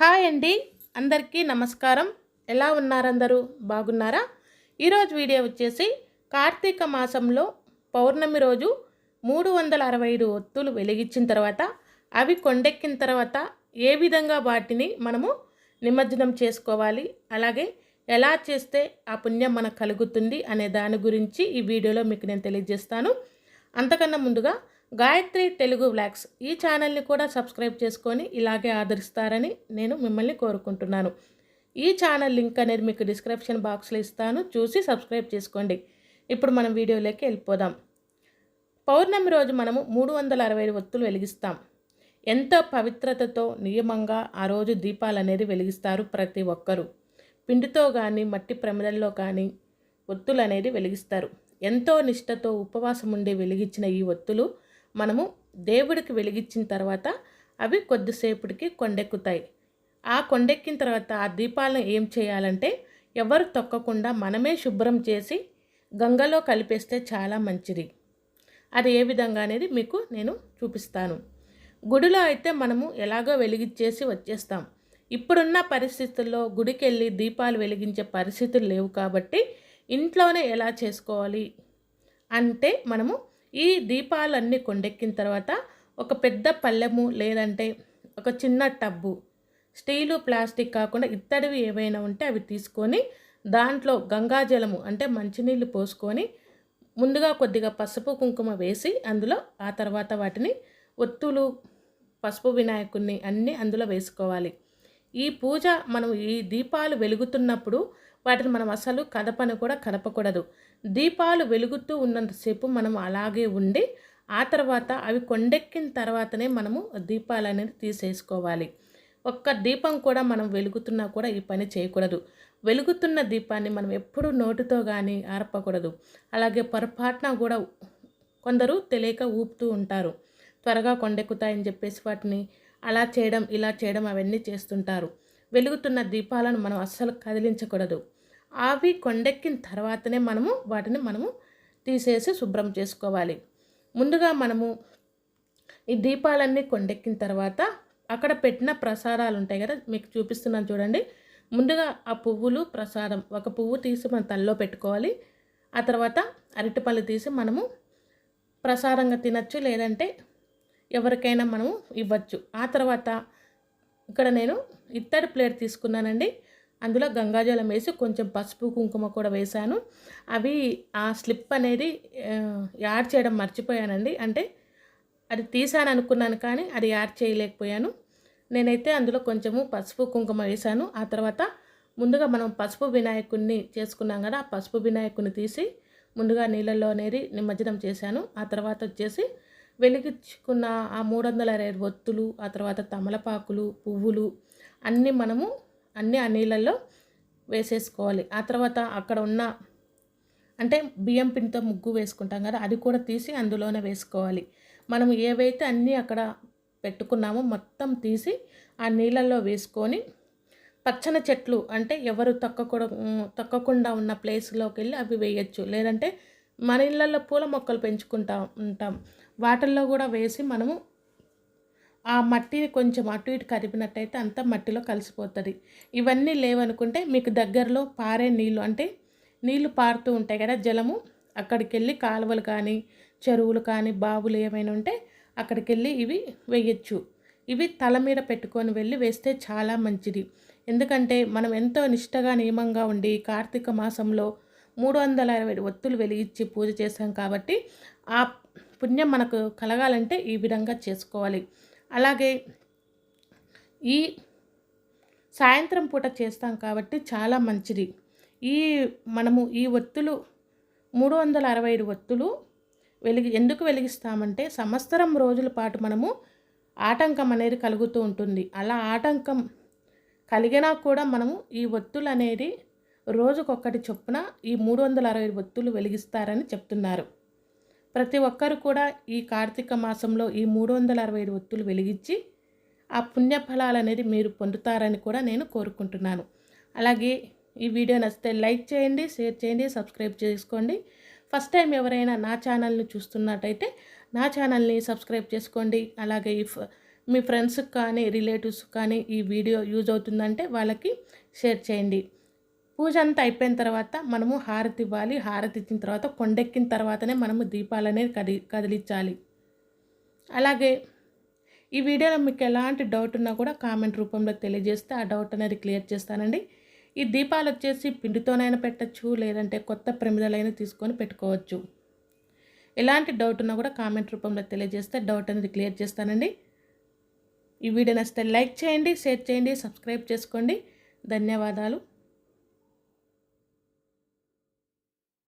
Hi అండి. అందరికీ నమస్కారం. ఎలా ఉన్నారందరూ? బాగున్నారా? ఈరోజు వీడియో వచ్చేసి కార్తీక మాసంలో పౌర్ణమి రోజు మూడు వందల అరవై ఐదు ఒత్తులు వెలిగించిన తర్వాత అవి కొండెక్కిన తర్వాత ఏ విధంగా వాటిని మనము నిమజ్జనం చేసుకోవాలి అలాగే ఎలా చేస్తే ఆ పుణ్యం మనకు కలుగుతుంది అనే దాని గురించి ఈ వీడియోలో మీకు నేను తెలియజేస్తాను. అంతకన్నా ముందుగా గాయత్రి తెలుగు వ్లాగ్స్. ఈ ఛానల్ని కూడా సబ్స్క్రైబ్ చేసుకొని ఇలాగే ఆదరిస్తారని నేను మిమ్మల్ని కోరుకుంటున్నాను. ఈ ఛానల్ లింక్ అనేది మీకు డిస్క్రిప్షన్ బాక్స్లో ఇస్తాను. చూసి సబ్స్క్రైబ్ చేసుకోండి. ఇప్పుడు మనం వీడియోలోకి వెళ్ళిపోదాం. పౌర్ణమి రోజు మనము మూడు వందల అరవై ఐదు ఒత్తులు వెలిగిస్తాం. ఎంతో పవిత్రతతో నియమంగా ఆ రోజు దీపాలు అనేది వెలిగిస్తారు ప్రతి ఒక్కరూ. పిండితో కానీ మట్టి ప్రమిదల్లో కానీ ఒత్తులు అనేది వెలిగిస్తారు. ఎంతో నిష్టతో ఉపవాసం ఉండి వెలిగించిన ఈ ఒత్తులు మనము దేవుడికి వెలిగించిన తర్వాత అవి కొద్దిసేపటికి కొండెక్కుతాయి. ఆ కొండెక్కిన తర్వాత ఆ దీపాలను ఏం చేయాలంటే ఎవరు తొక్కకుండా మనమే శుభ్రం చేసి గంగలో కలిపేస్తే చాలా మంచిది. అది ఏ విధంగా అనేది మీకు నేను చూపిస్తాను. గుడిలో అయితే మనము ఎలాగో వెలిగించేసి వచ్చేస్తాం. ఇప్పుడున్న పరిస్థితుల్లో గుడికి వెళ్ళి దీపాలు వెలిగించే పరిస్థితులు లేవు కాబట్టి ఇంట్లోనే ఎలా చేసుకోవాలి అంటే మనము ఈ దీపాలన్నీ కొండెక్కిన తర్వాత ఒక పెద్ద పళ్ళెము లేదంటే ఒక చిన్న టబ్బు స్టీలు ప్లాస్టిక్ కాకుండా ఇత్తడివి ఏవైనా ఉంటే అవి తీసుకొని దాంట్లో గంగాజలము అంటే మంచినీళ్ళు పోసుకొని ముందుగా కొద్దిగా పసుపు కుంకుమ వేసి అందులో ఆ తర్వాత వాటిని ఒత్తులు పసుపు వినాయకుడిని అన్నీ అందులో వేసుకోవాలి. ఈ పూజ మనం ఈ దీపాలు వెలుగుతున్నప్పుడు వాటిని మనం అసలు కదపను కూడా కదపకూడదు. దీపాలు వెలుగుతూ ఉన్నంతసేపు మనం అలాగే ఉండి ఆ తర్వాత అవి కొండెక్కిన తర్వాతనే మనము దీపాలు అనేది తీసేసుకోవాలి. ఒక్క దీపం కూడా మనం వెలుగుతున్నా కూడా ఈ పని చేయకూడదు. వెలుగుతున్న దీపాన్ని మనం ఎప్పుడూ నోటితో కానీ ఆర్పకూడదు. అలాగే పొరపాటున కూడా కొందరు తెలియక ఊపుతూ ఉంటారు. త్వరగా కొండెక్కుతాయని చెప్పేసి వాటిని అలా చేయడం ఇలా చేయడం అవన్నీ చేస్తుంటారు. వెలుగుతున్న దీపాలను మనం అస్సలు కదిలించకూడదు. అవి కొండెక్కిన తర్వాతనే మనము వాటిని మనము తీసేసి శుభ్రం చేసుకోవాలి. ముందుగా మనము ఈ దీపాలన్నీ కొండెక్కిన తర్వాత అక్కడ పెట్టిన ప్రసాదాలు ఉంటాయి కదా మీకు చూపిస్తున్నాను చూడండి. ముందుగా ఆ పువ్వులు ప్రసాదం ఒక పువ్వు తీసి మన తల్లో పెట్టుకోవాలి. ఆ తర్వాత అరటిపళ్ళు తీసి మనము ప్రసాదంగా తినచ్చు లేదంటే ఎవరికైనా మనము ఇవ్వచ్చు. ఆ తర్వాత ఇక్కడ నేను ఇత్తడి ప్లేట్ తీసుకున్నానండి. అందులో గంగాజలం వేసి కొంచెం పసుపు కుంకుమ కూడా వేశాను. అవి ఆ స్లిప్ అనేది యాడ్ చేయడం మర్చిపోయానండి. అంటే అది తీసాను అనుకున్నాను కానీ అది యాడ్ చేయలేకపోయాను. నేనైతే అందులో కొంచెము పసుపు కుంకుమ వేశాను. ఆ తర్వాత ముందుగా మనం పసుపు వినాయకుడిని చేసుకున్నాం కదా ఆ పసుపు వినాయకుడిని తీసి ముందుగా నీళ్ళల్లో అనేది నిమజ్జనం చేశాను. ఆ తర్వాత వచ్చేసి వెలిగించుకున్న ఆ మూడు వందల ఒత్తులు ఆ తర్వాత తమలపాకులు పువ్వులు అన్నీ మనము అన్నీ ఆ నీళ్ళల్లో వేసేసుకోవాలి. ఆ తర్వాత అక్కడ ఉన్న అంటే బియ్యం పిండితో ముగ్గు వేసుకుంటాం కదా అది కూడా తీసి అందులోనే వేసుకోవాలి. మనం ఏవైతే అన్నీ అక్కడ పెట్టుకున్నామో మొత్తం తీసి ఆ నీళ్ళల్లో వేసుకొని పచ్చని చెట్లు అంటే ఎవరు తక్కకూడ తక్కకుండా ఉన్న ప్లేస్లోకి వెళ్ళి అవి వేయచ్చు. లేదంటే మన ఇళ్ళల్లో పూల మొక్కలు పెంచుకుంటా ఉంటాం. వాటిల్లో కూడా వేసి మనము ఆ మట్టిని కొంచెం అటు ఇటు కదిపినట్టయితే అంతా మట్టిలో కలిసిపోతుంది. ఇవన్నీ లేవనుకుంటే మీకు దగ్గరలో పారే నీళ్ళు అంటే నీళ్ళు పారుతూ ఉంటాయి కదా జలము అక్కడికి వెళ్ళి కాలువలు కానీ చెరువులు కానీ బావులు ఏమైనా ఉంటే అక్కడికి వెళ్ళి ఇవి వేయచ్చు. ఇవి తల మీద పెట్టుకొని వెళ్ళి వేస్తే చాలా మంచిది. ఎందుకంటే మనం ఎంతో నిష్టగా నియమంగా ఉండి కార్తీక మాసంలో మూడు వందల అరవై ఒత్తులు వెలిగించి పూజ చేశాం కాబట్టి ఆ పుణ్యం మనకు కలగాలంటే ఈ విధంగా చేసుకోవాలి. అలాగే ఈ సాయంత్రం పూట చేస్తాం కాబట్టి చాలా మంచిది. ఈ మనము ఈ ఒత్తులు మూడు వందల అరవై ఐదు ఒత్తులు వెలిగి ఎందుకు వెలిగిస్తామంటే సంవత్సరం రోజుల పాటు మనము ఆటంకం అనేది కలుగుతూ ఉంటుంది. అలా ఆటంకం కలిగినా కూడా మనము ఈ ఒత్తులు అనేది రోజుకొక్కటి చొప్పున ఈ మూడు వందల అరవై ఒత్తులు వెలిగిస్తారని చెప్తున్నారు. ప్రతి ఒక్కరు కూడా ఈ కార్తీక మాసంలో ఈ మూడు వందల అరవై ఐదు ఒత్తులు వెలిగించి ఆ పుణ్యఫలాలు అనేది మీరు పొందుతారని కూడా నేను కోరుకుంటున్నాను. అలాగే ఈ వీడియో నచ్చితే లైక్ చేయండి షేర్ చేయండి సబ్స్క్రైబ్ చేసుకోండి. ఫస్ట్ టైం ఎవరైనా నా ఛానల్ని చూస్తున్నట్టయితే నా ఛానల్ని సబ్స్క్రైబ్ చేసుకోండి. అలాగే ఈ మీ ఫ్రెండ్స్కి కానీ రిలేటివ్స్ కానీ ఈ వీడియో యూజ్ అవుతుందంటే వాళ్ళకి షేర్ చేయండి. పూజ అంతా అయిపోయిన తర్వాత మనము హారతి ఇవ్వాలి. హారతి ఇచ్చిన తర్వాత కొండెక్కిన తర్వాతనే మనము దీపాలనేది కది కదిలించాలి. అలాగే ఈ వీడియోలో మీకు ఎలాంటి డౌట్ ఉన్నా కూడా కామెంట్ రూపంలో తెలియజేస్తే ఆ డౌట్ అనేది క్లియర్ చేస్తానండి. ఈ దీపాలు వచ్చేసి పిండితోనైనా పెట్టచ్చు లేదంటే కొత్త ప్రమిదలైనా తీసుకొని పెట్టుకోవచ్చు. ఎలాంటి డౌట్ ఉన్నా కూడా కామెంట్ రూపంలో తెలియజేస్తే డౌట్ అనేది క్లియర్ చేస్తానండి. ఈ వీడియో నచ్చితే లైక్ చేయండి షేర్ చేయండి సబ్స్క్రైబ్ చేసుకోండి. ధన్యవాదాలు.